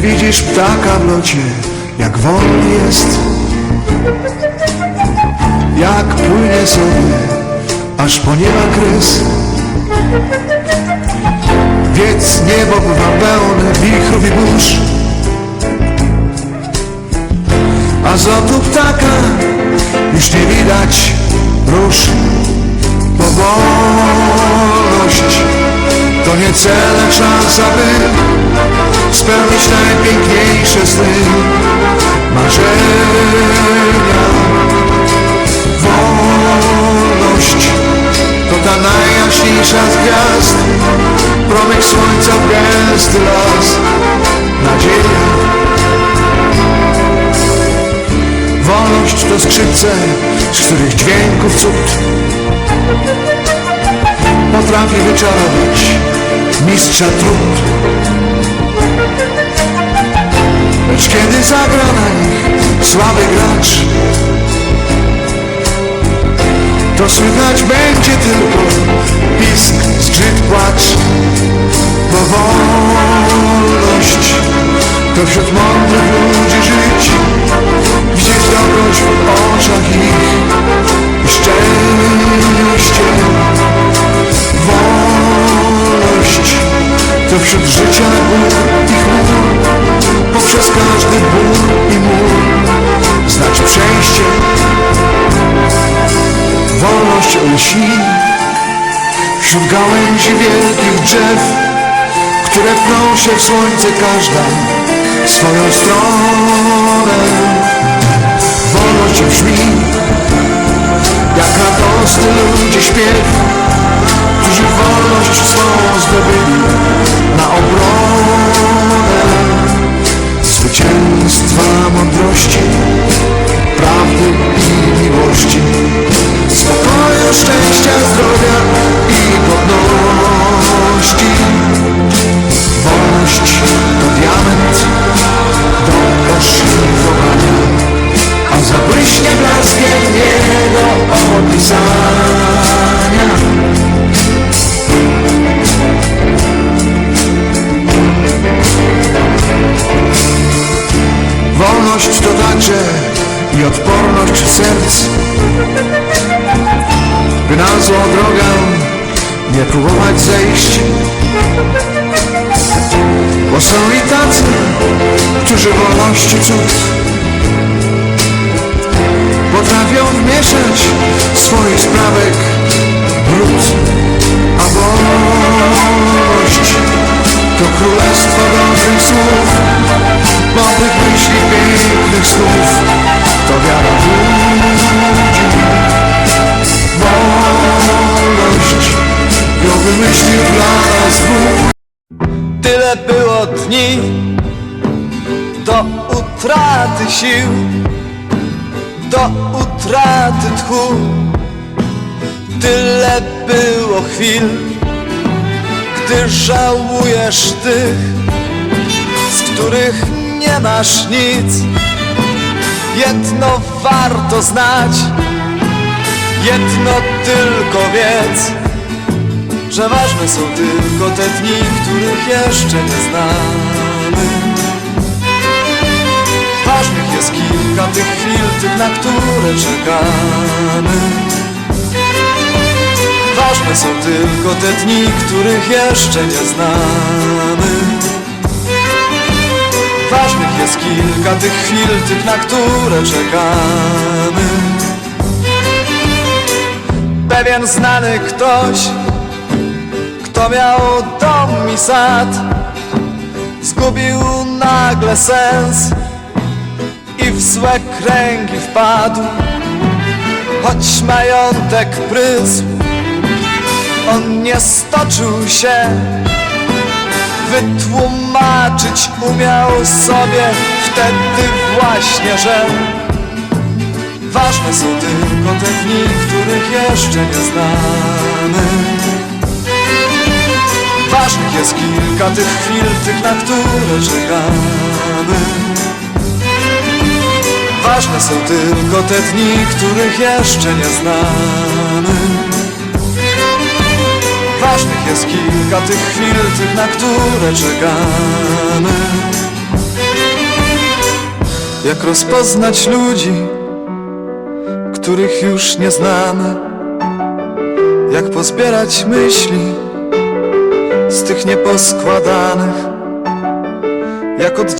ptaka w locie, jak wolny jest? Jak płynie sobie, aż po nieba kres Więc niebo bywa pełne wichrów i burz. A z lotu ptaka już nie widać. Róż Bo wolność to nie cel, lecz szansa, by spełnić najpiękniejsze sny, marzenia. Wolność to ta najjaśniejsza z gwiazd, promyk słońca w gęsty las, nadzieja. Wolność to skrzypce, z których dźwięków cud potrafi wyczarować mistrza trud. Słaby gracz, to słychać będzie tylko pisk, zgrzyt, płacz. Bo wolność to wśród mądrych ludzi żyć, widzieć dobroć w oczach ich i szczęście. Wolność to wśród życia gór i chmur Poprzez każdy ból i mur Wolność lśni. Wśród gałęzi wielkich drzew Które pną się w słońce każda Swoją stronę. Wolność brzmi Jak radosny ludzie śpiew którzy wolność swą zdobyli na obronę. Zwycięstwa mądrości, Wolność to także i odporność serc. By na złą drogę nie próbować zejść. Bo są i tacy, którzy wolności cud Potrafią wmieszać słów To wiara ludzi Wolność Ją wymyślił dla nas Bóg Tyle było dni do utraty sił, do utraty tchu. Tyle było chwil, gdy żałujesz tych, z których nie masz nic. Jedno warto znać, jedno tylko wiedz że ważne są tylko te dni, których jeszcze nie znamy. Ważnych jest kilka tych chwil, tych, na które czekamy. Ważne są tylko te dni, których jeszcze nie znamy. Ważnych jest kilka tych chwil, tych, na które czekamy. Pewien znany ktoś kto miał dom i sad Zgubił nagle sens I w złe kręgi wpadł Choć majątek prysł On nie stoczył się Wytłumaczyć umiał sobie Wtedy właśnie, że Ważne są tylko te dni, których jeszcze nie znamy. Ważnych jest kilka tych chwil, tych na które czekamy. Ważne są tylko te dni, których jeszcze nie znamy jest kilka tych chwil, tych na które czekamy. Jak rozpoznać ludzi, których już nie znamy? Jak pozbierać myśli z tych nieposkładanych? Jak od